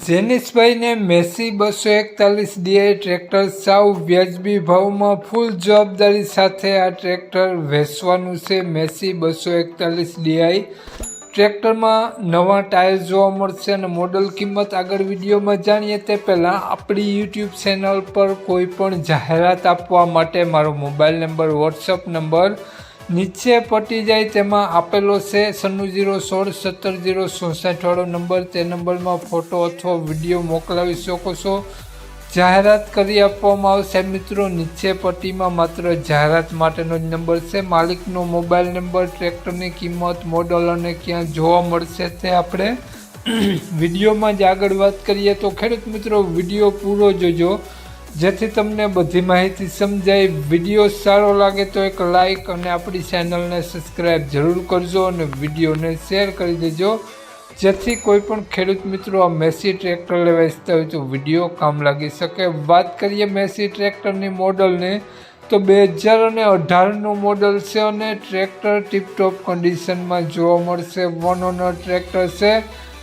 જેનિસભાઈને Massey બસો એકતાલીસ D I tractor સાવ વ્યાજબી ભાવમાં ફૂલ જવાબદારી સાથે આ ટ્રેક્ટર વેચવાનું છે. મેસી બસો એકતાલીસ ડીઆઈ ટ્રેક્ટરમાં નવા ટાયર જોવા મળશે અને મોડલ કિંમત આગળ વિડીયોમાં જાણીએ તે પહેલાં આપણી યુટ્યુબ ચેનલ પર કોઈ પણ જાહેરાત આપવા માટે મારો મોબાઈલ નંબર, વોટ્સઅપ નંબર નીચે પટી જાય તેમાં આપેલો છે સન્નું જીરો સોળ સત્તર જીરો ચોસઠ વાળો નંબર. તે નંબરમાં ફોટો અથવા વીડિયો મોકલાવી શકો છો. જાહેરાત કરી આપવામાં આવશે મિત્રો. નીચે પટ્ટીમાં માત્ર જાહેરાત માટેનો જ નંબર છે. માલિકનો મોબાઈલ નંબર, ટ્રેક્ટરની કિંમત, મોડલ અને ક્યાં જોવા મળશે તે આપણે વિડીયોમાં જ આગળ વાત કરીએ. તો ખેડૂત મિત્રો, વીડિયો પૂરો જોજો. જેથી તમને બધી માહિતી સમજાય. વીડિયો સારો લાગે તો એક લાઈક અને આપણી ચેનલને સબસ્ક્રાઈબ જરૂર કરજો અને વિડીયોને શેર કરી દેજો. જેથી કોઈ પણ ખેડૂત મિત્રો આ મેસી ટ્રેક્ટર લેવા ઇચ્છતા હોય તો વીડિયો કામ લાગી શકે. વાત કરીએ મેસી ટ્રેક્ટરની મોડલની, તો બે હજાર અને અઢારનું મોડલ છે અને ટ્રેક્ટર ટીપટોપ કન્ડિશનમાં જોવા મળશે. વન ઓનર ટ્રેક્ટર છે.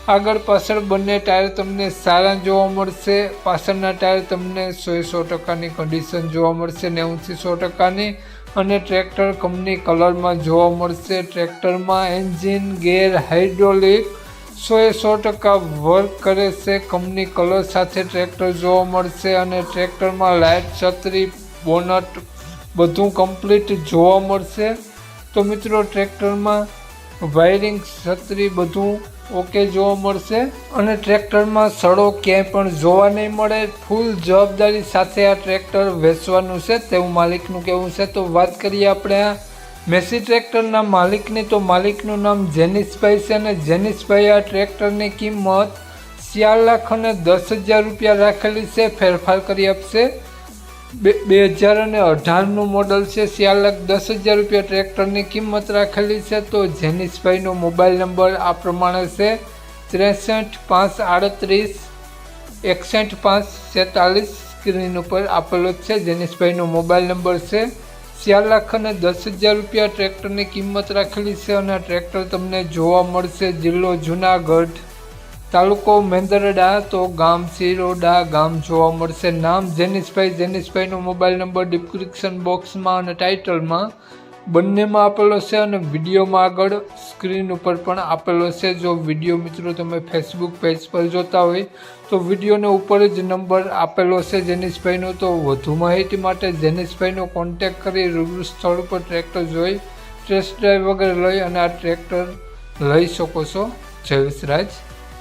આગળ પાછળ બંને ટાયર તમને સારા જોવા મળશે. પાછળના ટાયર તમને સો સો ટકાની કન્ડિશન જોવા મળશે, નેવુંથી સો ટકાની. અને ટ્રેક્ટર કંપની કલરમાં જોવા મળશે. ટ્રેક્ટરમાં એન્જિન ગેર હાઇડ્રોલિક સો એ સો ટકા વર્ક કરે છે. કંપની કલર સાથે ટ્રેક્ટર જોવા મળશે અને ટ્રેક્ટરમાં લાઇટ છત્રી બોનટ બધું કમ્પ્લીટ જોવા મળશે. તો મિત્રો ટ્રેક્ટરમાં વાયરિંગ, છત્રી બધું ઓકે જોવા મળશે. અને ટ્રેક્ટરમાં સડો ક્યાંય પણ જોવા નહીં મળે. ફૂલ જવાબદારી સાથે આ ટ્રેક્ટર વેચવાનું છે. તેવું માલિકનું કહેવું છે. તો વાત કરીએ આપણે આ મેસી ટ્રેક્ટરના માલિકની. તો માલિકનું નામ જેનિસભાઈ છે અને જેનિસભાઈ આ ટ્રેક્ટરની કિંમત ચાર લાખ અને દસ હજાર રૂપિયા રાખેલી છે. ફેરફાર કરી આપશે. બે બે હજાર અને અઢારનું મોડલ છે ચાર દસ હજાર રૂપિયા ટ્રેક્ટરની કિંમત રાખેલી છે, તો જેનિસભાઈનો મોબાઈલ નંબર આ પ્રમાણે છે, ત્રેસઠ પાંચ આડત્રીસ, એકસઠ પાંચ છેતાલીસ સ્ક્રીન ઉપર આપેલો છે, જેનિસભાઈનો મોબાઈલ નંબર છે ચાર અને દસ હજાર રૂપિયા ટ્રેક્ટરની કિંમત રાખેલી છે, અને ટ્રેક્ટર તમને જોવા મળશે, જિલ્લો જુનાગઢ. તાલુકો મેંદરડા, તો ગામ સિરોડા ગામ જોવા મળશે નામ જેનિસભાઈ જેનિસભાઈનો મોબાઈલ નંબર ડિસ્ક્રિપ્શન બોક્સમાં અને ટાઇટલમાં બંનેમાં આપેલો છે અને વિડીયોમાં આગળ સ્ક્રીન ઉપર પણ આપેલો છે. જો વીડિયો મિત્રો તમે ફેસબુક પેજ પર જોતા હોય તો વિડીયોને ઉપર જ નંબર આપેલો છે જેનિસભાઈનો તો વધુ માહિતી માટે જેનિસભાઈનો કોન્ટેક કરી રૂબરૂ સ્થળ ઉપર ટ્રેક્ટર જોઈ, ટેસ્ટ ડ્રાઈવ વગેરે લઈ અને આ ટ્રેક્ટર લઈ શકો છો. જય વિસરાજ.